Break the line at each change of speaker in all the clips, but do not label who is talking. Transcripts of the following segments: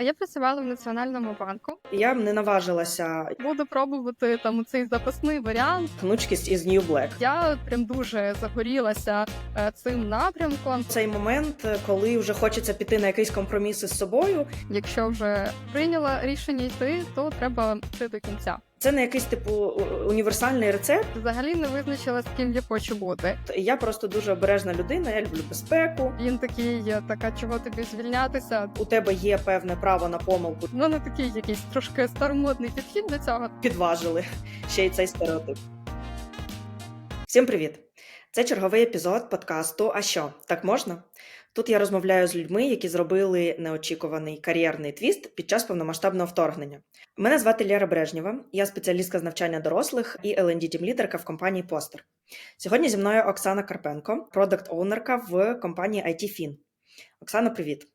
Я працювала в Національному банку.
Я б не наважилася
Буду пробувати там цей запасний варіант.
гнучкість із New Black.
Я прям дуже загорілася е, цим напрямком.
Цей момент, е, коли вже хочеться піти на якийсь компроміс із собою,
Якщо вже прийняла рішення йти, то треба йти до кінця.
Це не якийсь типу універсальний рецепт.
Взагалі не визначила, з ким я хочу бути.
Я просто дуже обережна людина. Я люблю безпеку.
Він такий, е, така, чого тобі звільнятися.
У тебе є певне право на помилку.
Ну не такий якийсь трошки старомодний підхід до цього.
Підважили ще й цей стереотип. Всім привіт! Це черговий епізод подкасту А що так можна? Тут я розмовляю з людьми, які зробили неочікуваний кар'єрний твіст під час повномасштабного вторгнення. Мене звати Лера Брежнєва, я спеціалістка з навчання дорослих і lnd тімлідерка в компанії Постер. Сьогодні зі мною Оксана Карпенко, продакт-оунерка в компанії IT-Fin. Оксана, привіт!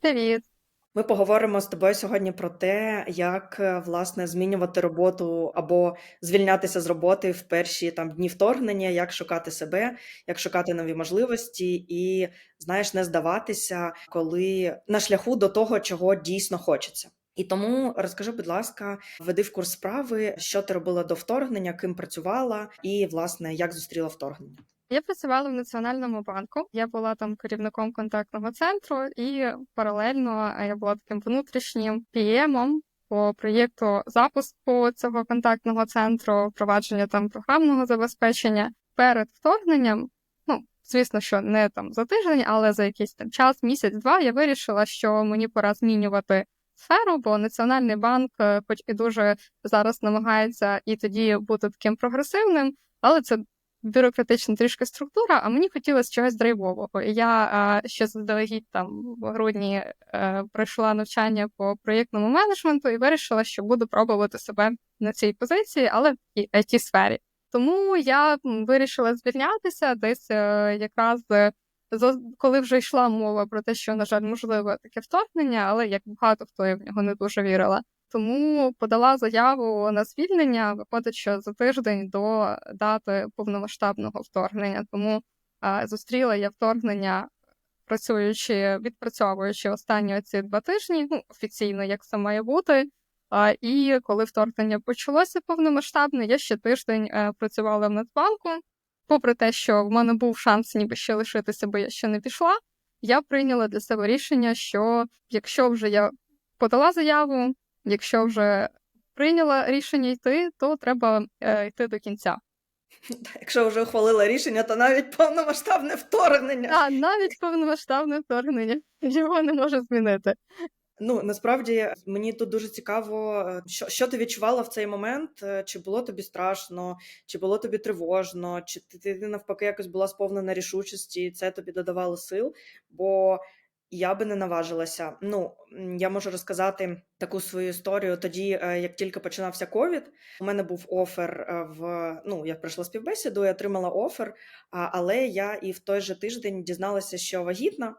Привіт.
Ми поговоримо з тобою сьогодні про те, як е, власне змінювати роботу або звільнятися з роботи в перші там дні вторгнення, як шукати себе, як шукати нові можливості, і знаєш, не здаватися, коли на шляху до того, чого дійсно хочеться. І тому розкажи, будь ласка, веди в курс справи, що ти робила до вторгнення, ким працювала, і власне як зустріла вторгнення.
Я працювала в Національному банку. Я була там керівником контактного центру, і паралельно е, я була таким внутрішнім PM по проєкту запуску цього контактного центру, впровадження там програмного забезпечення перед вторгненням. Ну, звісно, що не там за тиждень, але за якийсь там час, місяць-два, я вирішила, що мені пора змінювати сферу, бо Національний банк, е, хоч і дуже зараз намагається і тоді бути таким прогресивним, але це бюрократична трішки структура, а мені хотілося чогось драйвового. Я ще заздалегідь там в грудні е, пройшла навчання по проєктному менеджменту і вирішила, що буду пробувати себе на цій позиції, але в it сфері. Тому я вирішила звільнятися десь е, якраз. е, Коли вже йшла мова про те, що, на жаль, можливо таке вторгнення, але як багато хто я в нього не дуже вірила. Тому подала заяву на звільнення. Виходить, що за тиждень до дати повномасштабного вторгнення. Тому зустріла я вторгнення, працюючи, відпрацьовуючи останні ці два тижні, ну офіційно, як це має бути. І коли вторгнення почалося повномасштабне, я ще тиждень е, працювала в Нацбанку. Попри те, що в мене був шанс ніби ще лишитися, бо я ще не пішла. Я прийняла для себе рішення, що якщо вже я подала заяву, якщо вже прийняла рішення йти, то треба е, йти до кінця.
Якщо вже ухвалила рішення, то навіть повномасштабне вторгнення.
А навіть повномасштабне вторгнення його не може змінити.
Ну насправді мені тут дуже цікаво, е, що, що ти відчувала в цей момент. Е, Чи було тобі страшно, чи було тобі тривожно, чи ти, ти навпаки якось була сповнена рішучості, і це тобі додавало сил? Бо я би не наважилася. Ну я можу розказати таку свою історію. Тоді, е, як тільки починався ковід, у мене був офер е, в ну я пройшла співбесіду, я отримала офер, але я і в той же тиждень дізналася, що вагітна.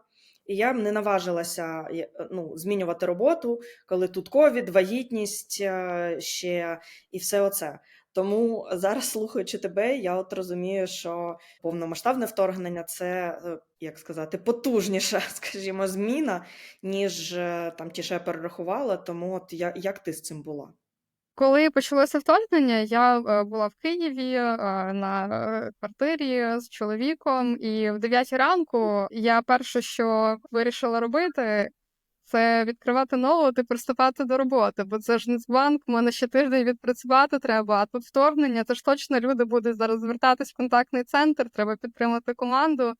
І я не наважилася е, ну, змінювати роботу, коли тут ковід, вагітність ще і все оце. Тому зараз, слухаючи тебе, я от розумію, що повномасштабне вторгнення це, е, як сказати, потужніша, скажімо, зміна, ніж е, там ті, що я перерахувала. Тому от я, як ти з цим була?
Коли почалося вторгнення, я е, була в Києві на квартирі з чоловіком, і в 9 ранку я перше, що вирішила робити, це відкривати ноут і приступати до роботи. Бо це ж не банк, в мене ще тиждень відпрацювати треба. А тут вторгнення, це ж точно люди будуть зараз звертатись в контактний центр, треба підтримати команду.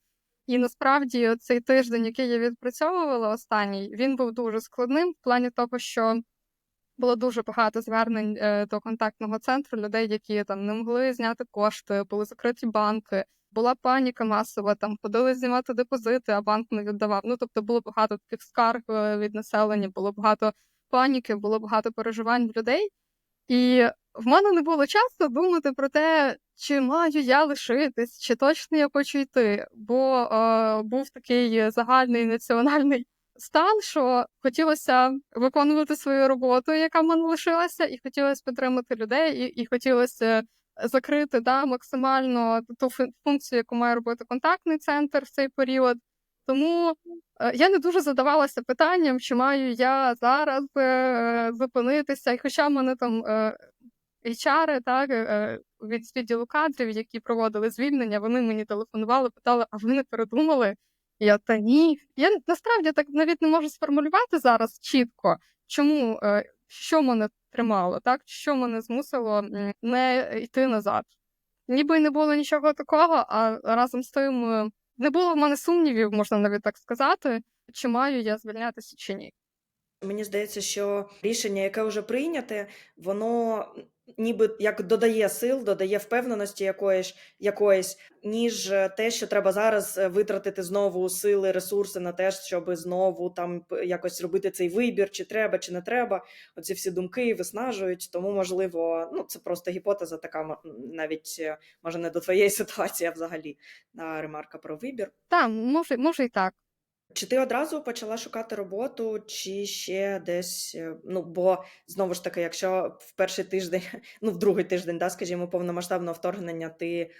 І насправді цей тиждень, який я відпрацьовувала останній, він був дуже складним в плані того, що було дуже багато звернень е, до контактного центру людей, які там не могли зняти кошти, були закриті банки. Була паніка масова, там ходили знімати депозити, а банк не віддавав. Ну тобто було багато таких скарг е, від населення, було багато паніки, було багато переживань людей. І в мене не було часу думати про те, чи маю я лишитись, чи точно я хочу йти. Бо е, був такий загальний національний стан, що хотілося виконувати свою роботу, яка в мене лишилася, і хотілося підтримати людей, і, і хотілося закрити да, максимально ту фун- функцію, яку має робити контактний центр в цей період. Тому е, я не дуже задавалася питанням, чи маю я зараз е, зупинитися. І хоча мене там е, HR, так, від відділу кадрів, які проводили звільнення, вони мені телефонували, питали, а ви не передумали? Я та ні. Я насправді так навіть не можу сформулювати зараз чітко, чому що мене тримало, так що мене змусило не йти назад. Ніби не було нічого такого, а разом з тим е, не було в мене сумнівів, можна навіть так сказати, чи маю я звільнятися чи ні.
Мені здається, що рішення, яке вже прийняте, воно ніби як додає сил, додає впевненості якоїсь, якоїсь, ніж те, що треба зараз е, витратити знову сили, ресурси на те, щоб знову там п- якось робити цей вибір, чи треба, чи не треба. Оці всі думки виснажують. Тому, можливо, ну це просто гіпотеза, така навіть е, може не до твоєї ситуації, а взагалі ремарка про вибір.
Так, може, може і так.
Чи ти одразу почала шукати роботу, чи ще десь, е, ну, бо знову ж таки, якщо в перший тиждень, ну, в другий тиждень, да, скажімо, повномасштабного вторгнення ти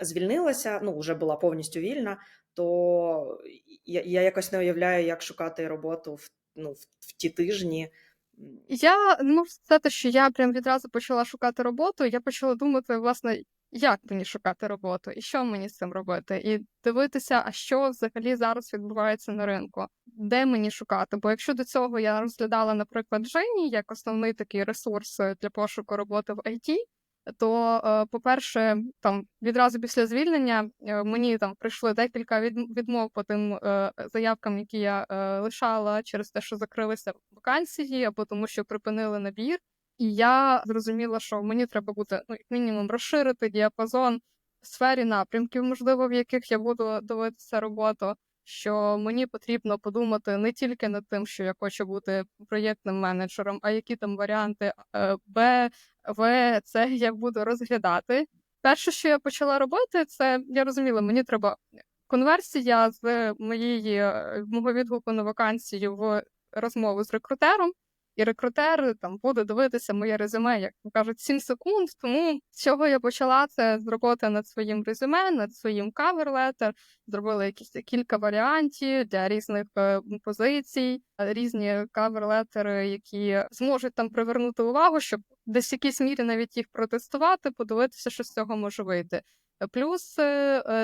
звільнилася, ну, вже була повністю вільна, то я, я якось не уявляю, як шукати роботу в, ну, в, в ті тижні.
Я не можу сказати, що я прям відразу почала шукати роботу. Я почала думати, власне, як мені шукати роботу і що мені з цим робити, і дивитися, а що взагалі зараз відбувається на ринку, де мені шукати. Бо якщо до цього я розглядала, наприклад, Жені як основний такий ресурс е, для пошуку роботи в IT, то, е, по-перше, там відразу після звільнення е, мені там прийшли декілька від- відмов по тим заявкам, які я лишала через те, що закрилися вакансії, або тому, що припинили набір. І я зрозуміла, що мені треба буде ну, як мінімум розширити діапазон в сфері напрямків, можливо, в яких я буду дивитися роботу. Що мені потрібно подумати не тільки над тим, що я хочу бути проєктним менеджером, а які там варіанти е, Б, В, С я буду розглядати. Перше, що я почала робити, це я розуміла, мені треба конверсія з моєї е, мого відгуку на вакансію в розмову з рекрутером. І рекрутер там буде дивитися моє резюме, як кажуть, 7 секунд. Тому з чого я почала це з роботи над своїм резюме, над своїм каверлетер. Зробила якісь кілька варіантів для різних е, позицій, е, різні каверлетери, які зможуть там привернути увагу, щоб десь в якійсь мірі навіть їх протестувати, подивитися, що з цього може вийти. Е, Плюс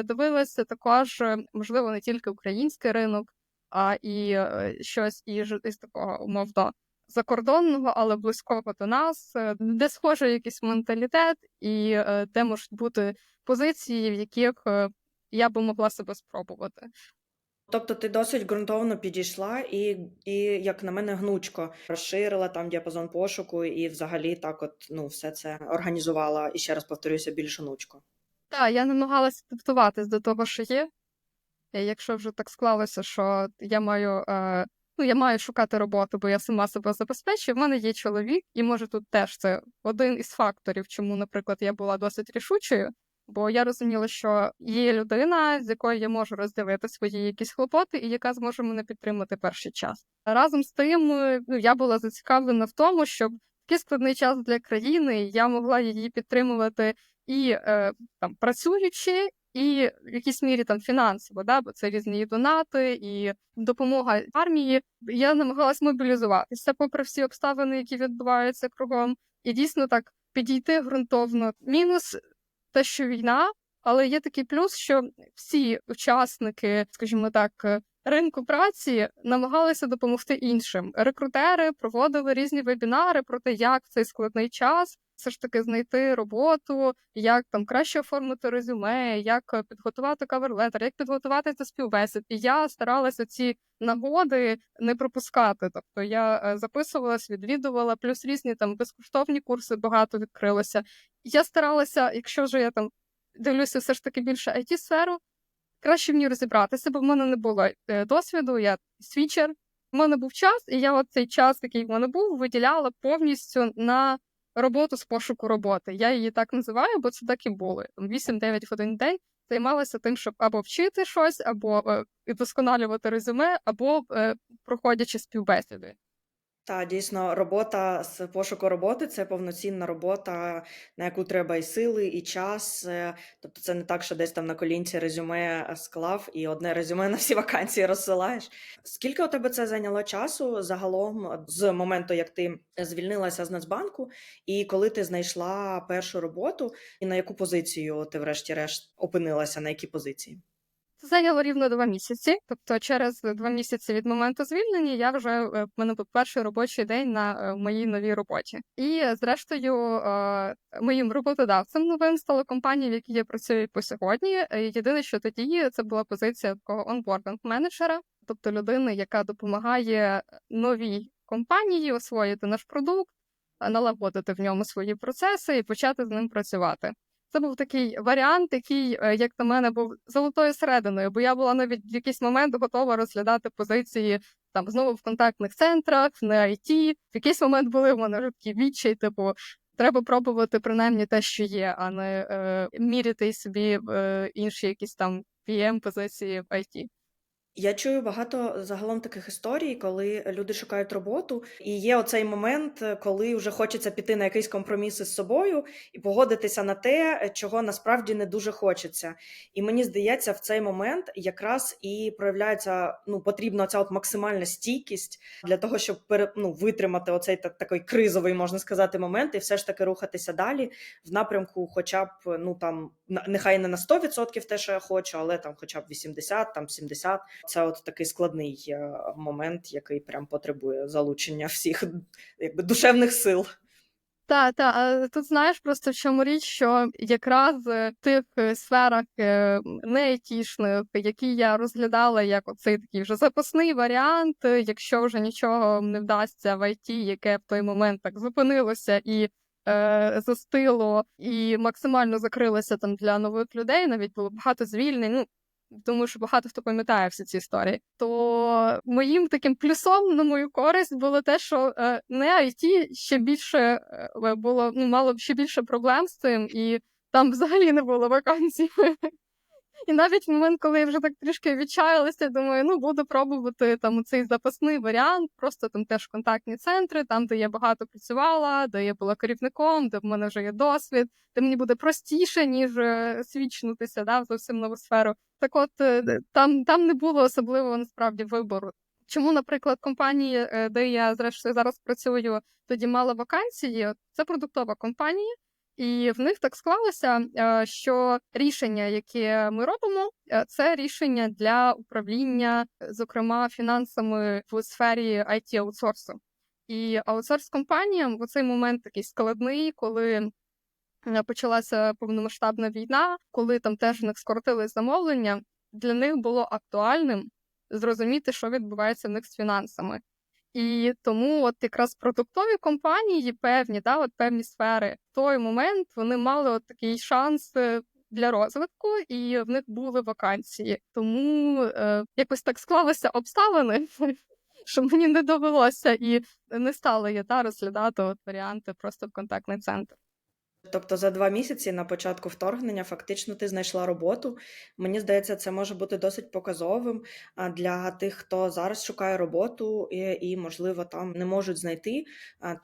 дивилася також, можливо, не тільки український ринок, а і щось із такого умовно закордонного, але близького до нас, е, де схожий якийсь менталітет, і е, де можуть бути позиції, в яких е, я би могла себе спробувати.
Тобто ти досить ґрунтовно підійшла і, і, як на мене, гнучко розширила там діапазон пошуку і взагалі так от ну, все це організувала, і ще раз повторюся, більш гнучко.
Так, я намагалася адаптуватись до того, що є. Якщо вже так склалося, що я маю, е, ну, я маю шукати роботу, бо я сама себе забезпечую, в мене є чоловік, і може тут теж це один із факторів, чому, наприклад, я була досить рішучою. Бо я розуміла, що є людина, з якою я можу розділити свої якісь хлопоти, і яка зможе мене підтримати перший час. Разом з тим, е, ну, я була зацікавлена в тому, щоб такий складний час для країни я могла її підтримувати і е, там працюючи, і в якійсь мірі там фінансово, да, бо це різні і донати, і допомога армії. Я намагалась мобілізуватися попри всі обставини, які відбуваються кругом, і дійсно так підійти ґрунтовно. Мінус те, що війна, але є такий плюс, що всі учасники, скажімо так, ринку праці намагалися допомогти іншим. Рекрутери проводили різні вебінари про те, як в цей складний час все ж таки знайти роботу, як там краще оформити резюме, як е, підготувати каверлетер, як підготувати до співбесід. І я старалася ці нагоди не пропускати. Тобто я е, записувалась, відвідувала, плюс різні там безкоштовні курси багато відкрилося. Я старалася, якщо вже я там дивлюся, все ж таки більше it сферу краще в ній розібратися, бо в мене не було е, досвіду, я свічер. У мене був час, і я от цей час, який в мене був, виділяла повністю на роботу з пошуку роботи. Я її так називаю, бо це так і було. Там 8-9 годин в день займалася тим, щоб або вчити щось, або е, вдосконалювати резюме, або е, проходячи співбесіди.
Та дійсно, робота з пошуку роботи це повноцінна робота, на яку треба і сили, і час. Е, Тобто, це не так, що десь там на колінці резюме е, склав і одне резюме на всі вакансії розсилаєш. Скільки у тебе це зайняло часу загалом з моменту, як ти звільнилася з Нацбанку, і коли ти знайшла першу роботу, і на яку позицію ти, врешті-решт, опинилася, на якій позиції?
Зайняло рівно два місяці. Тобто, через два місяці від моменту звільнення я вже е, в мене був перший робочий день на е, моїй новій роботі. І е, зрештою, моїм роботодавцем новим стала компанія, в якій я працюю по сьогодні. Єдине, що тоді це була позиція такого онбординг менеджера, тобто людини, яка допомагає новій компанії освоїти наш продукт, налагодити в ньому свої процеси і почати з ним працювати. Це був такий варіант, який, е, як на мене, був золотою серединою, бо я була навіть в якийсь момент готова розглядати позиції там знову в контактних центрах, на IT. В якийсь момент були в мене вже такі відчай, типу. Треба пробувати принаймні те, що є, а не е, міряти собі е, інші якісь там PM позиції в IT.
Я чую багато загалом таких історій, коли люди шукають роботу, і є оцей момент, е, коли вже хочеться піти на якийсь компроміс із собою і погодитися на те, чого насправді не дуже хочеться. І мені здається, в цей момент якраз і проявляється ну потрібна ця от максимальна стійкість для того, щоб ну, витримати оцей та- такий кризовий, можна сказати, момент, і все ж таки рухатися далі в напрямку, хоча б ну там нехай не на 100% те, що я хочу, але там, хоча б 80, там 70. Це от такий складний е, момент, який прям потребує залучення всіх якби душевних сил.
Та, та, тут знаєш просто в чому річ, що якраз в тих е, сферах е, неетішних, які я розглядала як оцей такий вже запасний варіант, якщо вже нічого не вдасться в IT, яке в той момент так зупинилося і е, застило, і максимально закрилося там для нових людей, навіть було багато звільнень. Ну, тому що багато хто пам'ятає всі ці історії. То моїм таким плюсом на мою користь було те, що е, не IT ще більше е, було ну, мало ще більше проблем з цим, і там взагалі не було вакансій. І навіть в момент, коли я вже так трішки відчаялася, думаю, ну буду пробувати там цей запасний варіант, просто там теж контактні центри, там, де я багато працювала, де я була керівником, де в мене вже є досвід, де мені буде простіше, ніж е, свідчнутися да, в зовсім нову сферу. Так от е, там, там не було особливого насправді вибору. Чому, наприклад, компанії, е, де я зрештою зараз працюю, тоді мала вакансії, це продуктова компанія. І в них так склалося, е, що рішення, яке ми робимо, е, це рішення для управління, е, зокрема, фінансами в сфері it аутсорсу. І аутсорс компаніям в цей момент такий складний, коли почалася повномасштабна війна, коли там теж в них скоротили замовлення, для них було актуальним зрозуміти, що відбувається в них з фінансами. І тому, от якраз продуктові компанії певні, да, от певні сфери, в той момент вони мали от такий шанс е, для розвитку, і в них були вакансії. Тому е, якось так склалися обставини, що мені не довелося і не стала я та розглядати от варіанти просто в контактний центр.
Тобто за два місяці на початку вторгнення фактично ти знайшла роботу. Мені здається, це може бути досить показовим для тих, хто зараз шукає роботу і, і можливо, там не можуть знайти.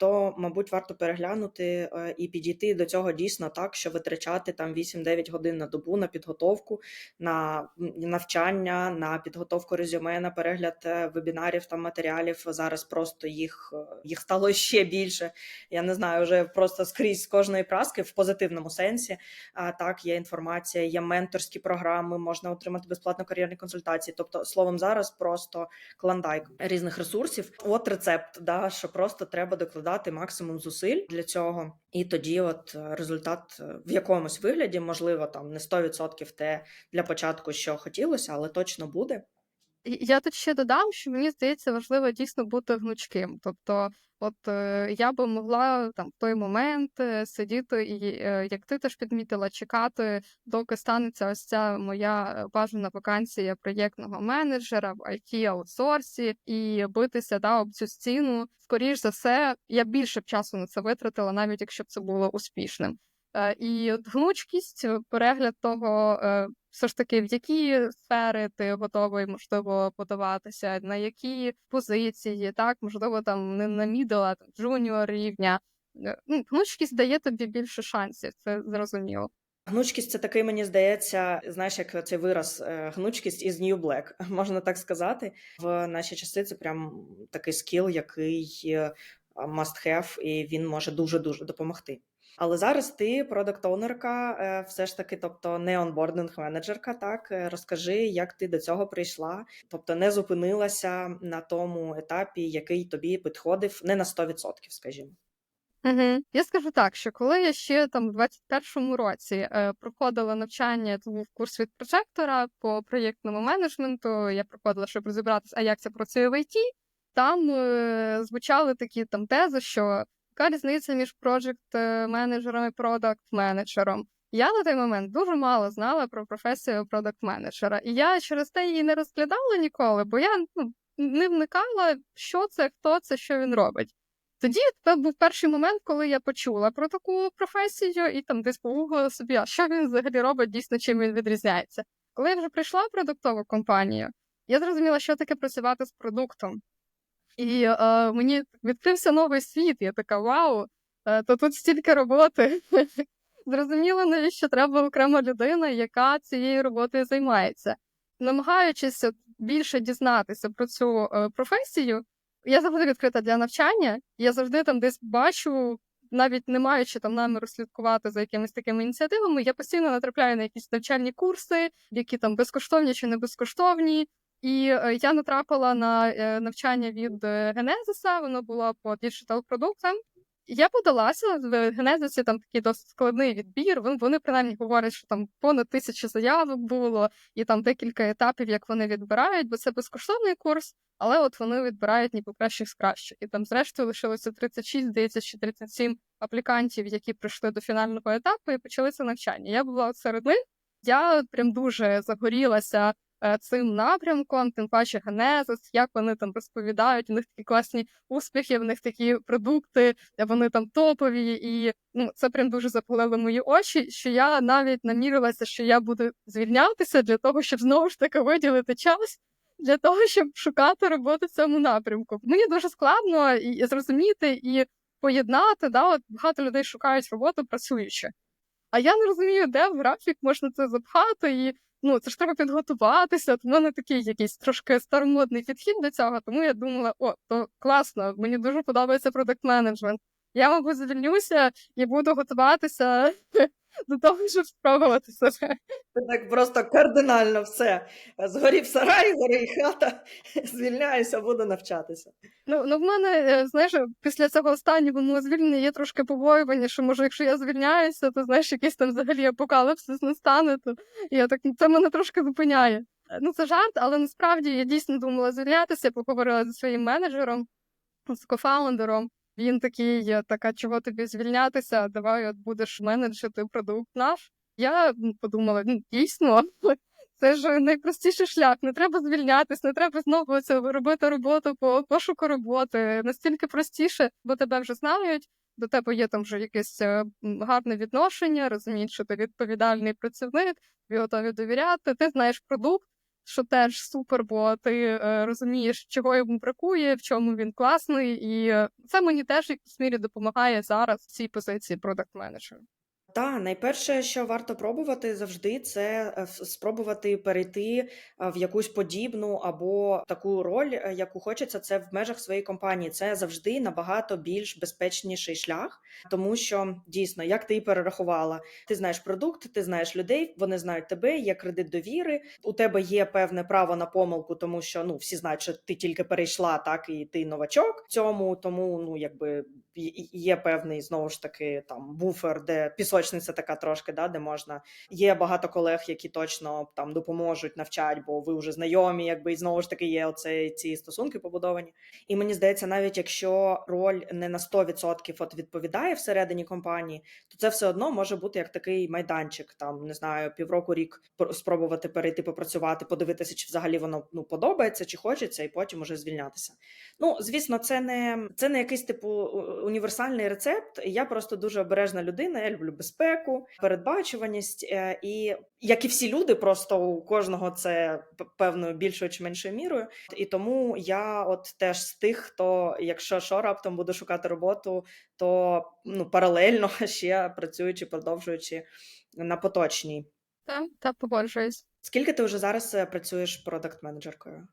То, мабуть, варто переглянути е, і підійти до цього дійсно так, що витрачати там 8-9 годин на добу на підготовку, на навчання, на підготовку резюме, на перегляд е, вебінарів та матеріалів. Зараз просто їх, е, їх стало ще більше. Я не знаю, вже просто скрізь з кожної праски в позитивному сенсі. А, так, є інформація, є менторські програми, можна отримати безплатно кар'єрні консультації. Тобто, словом, зараз просто клондайк різних ресурсів. От рецепт, да, що просто треба докладати максимум зусиль для цього. І тоді, от е, результат е, в якомусь вигляді, можливо, там не 100% те для початку, що хотілося, але точно буде.
Я тут ще додам, що мені здається важливо дійсно бути гнучким. Тобто, от е, я би могла там в той момент е, сидіти і, е, як ти теж підмітила, чекати, доки станеться ось ця моя бажана вакансія проєктного менеджера в it аутсорсі і битися да, об цю стіну. Скоріш за все, я більше б часу на це витратила, навіть якщо б це було успішним. Е, І от гнучкість, е, перегляд того, е, все ж таки, в які сфери ти готовий, можливо, подаватися, на які позиції, так, можливо, там не на мідл, а там джуніор рівня. Ну, гнучкість дає тобі більше шансів, це зрозуміло.
Гнучкість це такий, мені здається, знаєш, як цей вираз гнучкість із New Black, можна так сказати. В наші часи це прям такий скіл, який must have, і він може дуже дуже допомогти. Але зараз ти продакт-оунерка, е, все ж таки, тобто не онбординг менеджерка. Так Е, розкажи, як ти до цього прийшла, тобто не зупинилася на тому етапі, який тобі підходив, не на 100%, скажімо.
Угу. Я скажу так, що коли я ще там в 21-му році е, проходила навчання, це був курс від прожектора по проєктному менеджменту, я проходила, щоб розібратися, а як це працює в ІТ, там е, звучали такі там тези, що яка різниця між проджект менеджером і продакт менеджером. Я на той момент дуже мало знала про професію продакт менеджера, і я через те її не розглядала ніколи, бо я ну, не вникала, що це, хто це, що він робить. Тоді це був перший момент, коли я почула про таку професію і там десь погуглила собі, а що він взагалі робить, дійсно, чим він відрізняється. Коли я вже прийшла в продуктову компанію, я зрозуміла, що таке працювати з продуктом. І е, мені відкрився новий світ. Я така вау, е, то тут стільки роботи. Зрозуміло, навіщо треба окрема людина, яка цією роботою займається. Намагаючись більше дізнатися про цю е, професію, я завжди відкрита для навчання. Я завжди там десь бачу, навіть не маючи там наміру слідкувати за якимись такими ініціативами, я постійно натрапляю на якісь навчальні курси, які там безкоштовні чи не безкоштовні. І е, я натрапила на е, навчання від е, Генезиса, воно було по діджитал продуктам. Я подалася в Генезисі, там такий досить складний відбір. Вони, принаймні говорять, що там понад тисячі заявок було, і там декілька етапів, як вони відбирають, бо це безкоштовний курс, але от вони відбирають ніби кращих з кращих. І там, зрештою, лишилося 36, здається, чи 37 аплікантів, які прийшли до фінального етапу і почали це навчання. Я була серед них. Я прям дуже загорілася цим напрямком, тим паче Генезис, як вони там розповідають, у них такі класні успіхи, в них такі продукти, е, вони там топові, і ну це прям дуже запалило мої очі. Що я навіть намірилася, що я буду звільнятися для того, щоб знову ж таки виділити час. Для того щоб шукати роботу в цьому напрямку, мені дуже складно і зрозуміти і поєднати. Да, от багато людей шукають роботу працюючи. А я не розумію, де в графік можна це запхати, і ну це ж треба підготуватися. От в мене такий якийсь трошки старомодний підхід до цього. Тому я думала, о, то класно, мені дуже подобається продакт менеджмент. Я, мабуть, звільнюся і буду готуватися до того, щоб спробувати себе.
Ти так просто кардинально все. Згорів сарай, горить хата, звільняюся, буду навчатися.
Ну, ну в мене, е, знаєш, після цього останнього мого звільнення є трошки побоювання, що може, якщо я звільняюся, то знаєш, якийсь там взагалі апокаліпсис не стане, то я так це мене трошки зупиняє. Е, Ну, це жарт, але насправді я дійсно думала звільнятися, поговорила зі своїм менеджером, з кофаундером. Він такий, така, чого тобі звільнятися? Давай от будеш менеджити продукт наш. Я подумала, ну дійсно, це ж найпростіший шлях. Не треба звільнятись, не треба знову це робити роботу по пошуку роботи. Настільки простіше, бо тебе вже знають. До тебе є там вже якесь е, гарне відношення, розуміють, що ти відповідальний працівник, тобі готові довіряти. Ти знаєш продукт, що теж супер, бо ти е, розумієш, чого йому бракує, в чому він класний, і е, це мені теж в якійсь мірі допомагає зараз в цій позиції продакт менеджера.
Та найперше, що варто пробувати завжди, це е, спробувати перейти е, в якусь подібну або таку роль, е, яку хочеться, це в межах своєї компанії. Це завжди набагато більш безпечніший шлях, тому що дійсно, як ти перерахувала, ти знаєш продукт, ти знаєш людей, вони знають тебе, є кредит довіри. У тебе є певне право на помилку, тому що ну всі знають, що ти тільки перейшла, так і ти новачок в цьому, тому ну якби є певний знову ж таки там буфер, де пісочниця така трошки, да, де можна. Є багато колег, які точно там допоможуть, навчать, бо ви вже знайомі, якби і знову ж таки є оце ці стосунки побудовані. І мені здається, навіть якщо роль не на 100% от відповідає всередині компанії, то це все одно може бути як такий майданчик, там не знаю, півроку рік спробувати перейти попрацювати, подивитися, чи взагалі воно ну подобається, чи хочеться, і потім уже звільнятися. Ну, звісно, це не це не якийсь типу універсальний рецепт. Я просто дуже обережна людина. Я люблю безпеку, передбачуваність. е, І як і всі люди, просто у кожного це певною більшою чи меншою мірою. І тому я, от теж з тих, хто, якщо що раптом буде шукати роботу, то ну паралельно ще працюючи, продовжуючи на поточній.
Та, та погоджуюсь.
Скільки ти вже зараз е, працюєш продакт-менеджеркою?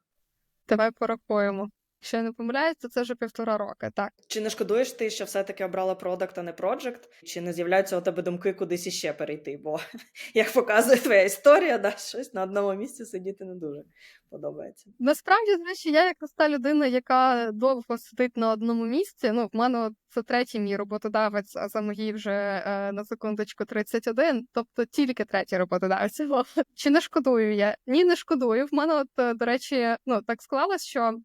Давай порахуємо. Якщо я не помиляюсь, то це вже півтора роки. Так.
Чи не шкодуєш ти, що все-таки обрала продакт, а не проджект? Чи не з'являються у тебе думки кудись іще перейти? Бо як показує твоя історія, да, щось на одному місці сидіти не дуже подобається.
Насправді, звичайно, я як та людина, яка довго сидить на одному місці. Ну, в мене це третій мій роботодавець, а за мої вже е, на секундочку 31, тобто тільки третій роботодавець. Чи не шкодую я? Ні, не шкодую. В мене, от, е, до речі, ну так склалось, що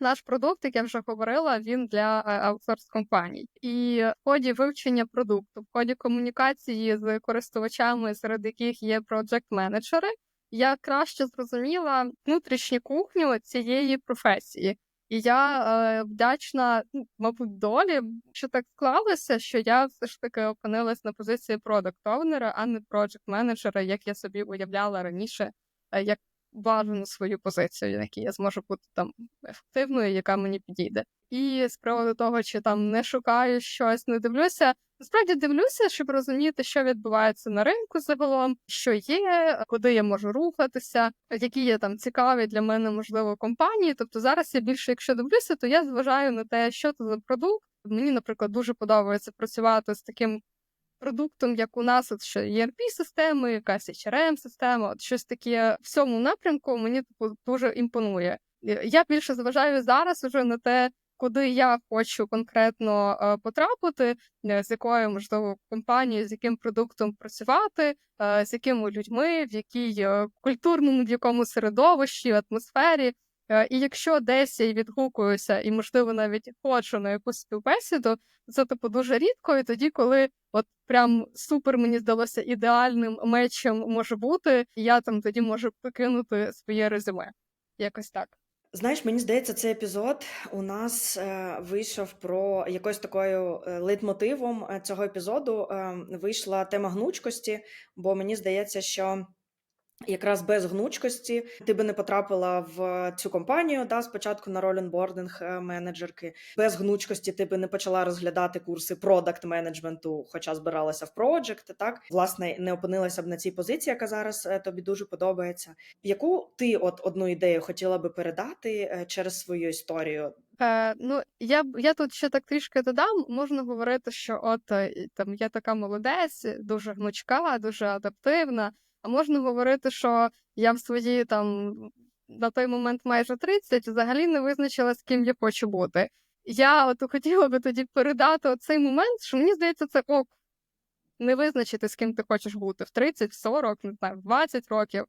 наш продукт, як я вже говорила, він для аутсорс компаній. І в ході вивчення продукту, в ході комунікації з користувачами, серед яких є проджект менеджери я краще зрозуміла внутрішню кухню цієї професії. І я е, вдячна, ну, мабуть, долі, що так склалося, що я все ж таки опинилась на позиції продакт овнера а не проджект менеджера, як я собі уявляла раніше, е, як бажану свою позицію, на якій я зможу бути там ефективною, яка мені підійде. І з приводу того, чи там не шукаю щось, не дивлюся. Насправді дивлюся, щоб розуміти, що відбувається на ринку загалом, що є, куди я можу рухатися, які є там цікаві для мене, можливо, компанії. Тобто зараз я більше, якщо дивлюся, то я зважаю на те, що це за продукт. Мені, наприклад, дуже подобається працювати з таким продуктом, як у нас, от що ERP-системи, якась HRM-система, от щось таке в цьому напрямку мені типу, дуже імпонує. Е, Я більше зважаю зараз уже на те, куди я хочу конкретно е, потрапити, е, з якою можливо компанією, з яким продуктом працювати, з якими людьми, в якій культурному в якому середовищі, атмосфері. Е, І якщо десь я відгукуюся, і можливо навіть хочу на якусь співбесіду, це типу дуже рідко, і тоді, коли от прям супер мені здалося ідеальним мечем може бути, я там тоді можу покинути своє резюме. Якось так.
Знаєш, мені здається, цей епізод у нас е, вийшов про якось такою е, лейтмотивом е, цього епізоду е, вийшла тема гнучкості, бо мені здається, що якраз без гнучкості ти би не потрапила в цю компанію, да, спочатку на роль онбординг е, менеджерки. Без гнучкості ти би не почала розглядати курси продакт менеджменту, хоча збиралася в проджект, так власне не опинилася б на цій позиції, яка зараз е, тобі дуже подобається. Яку ти от одну ідею хотіла би передати е, через свою історію?
Е, ну, я я тут ще так трішки додам. Можна говорити, що от там я така молодець, дуже гнучка, дуже адаптивна. А можна говорити, що я в свої там на той момент майже 30 взагалі не визначила, з ким я хочу бути. Я от хотіла би тоді передати цей момент, що мені здається, це ок. Не визначити, з ким ти хочеш бути в 30, в 40, не знаю, в 20 років.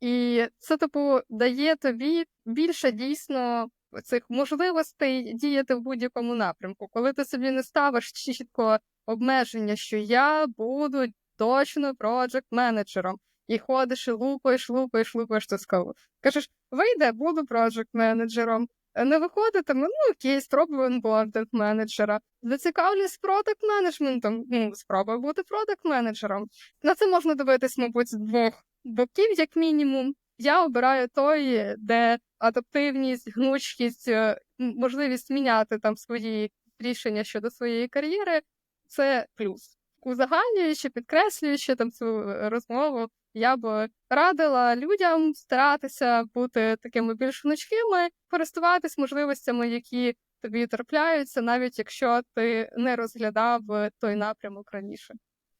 І це, типу, дає тобі більше дійсно цих можливостей діяти в будь-якому напрямку. Коли ти собі не ставиш чітко обмеження, що я буду точно проджект менеджером, і ходиш, і лупаєш, лупаєш, лупаєш цю скалу. Кажеш, вийде, буду проджект менеджером. Не виходитиме, ну окей, спробую онбординг менеджера. Зацікавлюсь продакт менеджментом. Ну, спробуй бути продакт менеджером. На це можна дивитись, мабуть, з двох боків, як мінімум. Я обираю той, де адаптивність, гнучкість, е, можливість міняти там свої рішення щодо своєї кар'єри це плюс. Узагальнюючи, підкреслюючи там цю е, розмову, я б радила людям старатися бути такими більш гнучкими, користуватись можливостями, які тобі трапляються, навіть якщо ти не розглядав той напрямок раніше.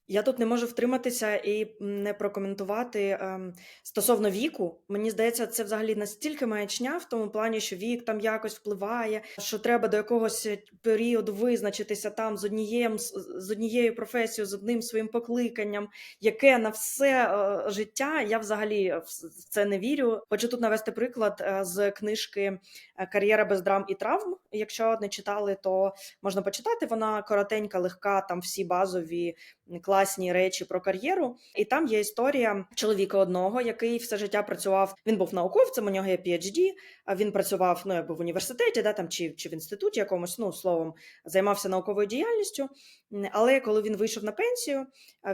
Я тут не можу втриматися і не прокоментувати ем, стосовно віку. Мені здається, це взагалі настільки маячня в тому плані, що вік там якось впливає, що треба до якогось періоду визначитися там з однією з однією професією, з одним своїм покликанням, яке на все е, життя. Я взагалі в це не вірю. Хочу тут навести приклад е, з книжки е, Кар'єра без драм і травм. Якщо не читали, то можна почитати. Вона коротенька, легка, там всі базові класні класні речі про кар'єру. І там є історія чоловіка одного, який все життя працював. Він був науковцем, у нього є PhD, він працював ну якби в університеті, да там чи, чи в інституті якомусь, ну словом, займався науковою діяльністю. Але коли він вийшов на пенсію,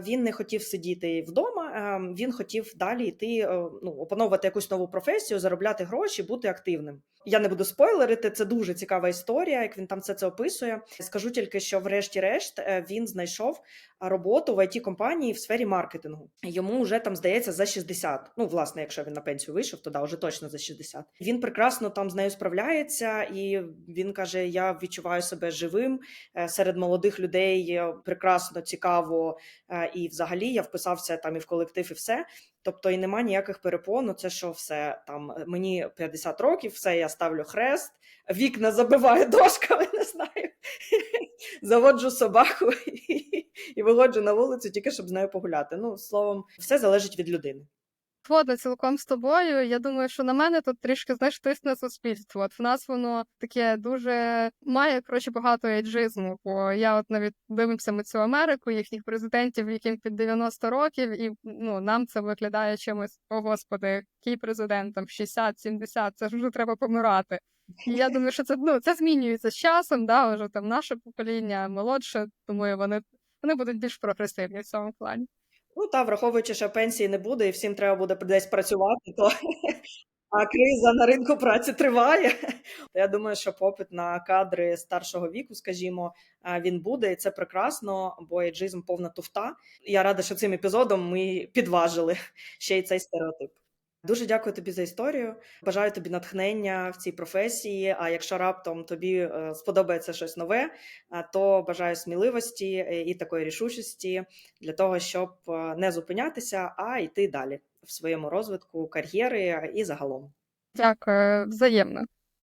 він не хотів сидіти вдома. Він хотів далі йти, е, ну опановувати якусь нову професію, заробляти гроші, бути активним. Я не буду спойлерити, це дуже цікава історія, як він там все це описує. Скажу тільки, що врешті-решт е, він знайшов роботу в it компанії в сфері маркетингу. Йому вже там здається за 60. Ну, власне, якщо він на пенсію вийшов, то да, вже точно за 60. Він прекрасно там з нею справляється, і він каже: Я відчуваю себе живим е, серед молодих людей. Е, Прекрасно, цікаво, е, і взагалі я вписався там і в колектив, і все. Тобто і нема ніяких перепон. Ну, Це що все там е, мені 50 років, все я ставлю хрест, вікна забиваю дошками, не знаю. Заводжу собаку і виходжу на вулицю тільки щоб з нею погуляти. Ну, словом, все залежить від людини.
Згодна цілком з тобою. Я думаю, що на мене тут трішки знаєш тисне суспільство. От в нас воно таке дуже має коротше багато ейджизму. Бо я от навіть дивимося ми цю Америку, їхніх президентів, яким під 90 років, і ну нам це виглядає чимось. О господи, який президент там 60-70, це ж вже треба помирати. І я думаю, що це ну це змінюється з часом. Да, вже там наше покоління молодше, тому вони, вони будуть більш прогресивні в цьому плані.
Ну та враховуючи, що пенсії не буде, і всім треба буде десь працювати, то а криза на ринку праці триває. Я думаю, що попит на кадри старшого віку, скажімо, він буде, і це прекрасно, бо ейджизм повна туфта. Я рада, що цим епізодом ми підважили ще й цей стереотип. Дуже дякую тобі за історію. Бажаю тобі натхнення в цій професії. А якщо раптом тобі е, сподобається щось нове, то бажаю сміливості е, і такої рішучості для того, щоб е, не зупинятися, а йти далі в своєму розвитку кар'єри і загалом.
Дякую, взаємно.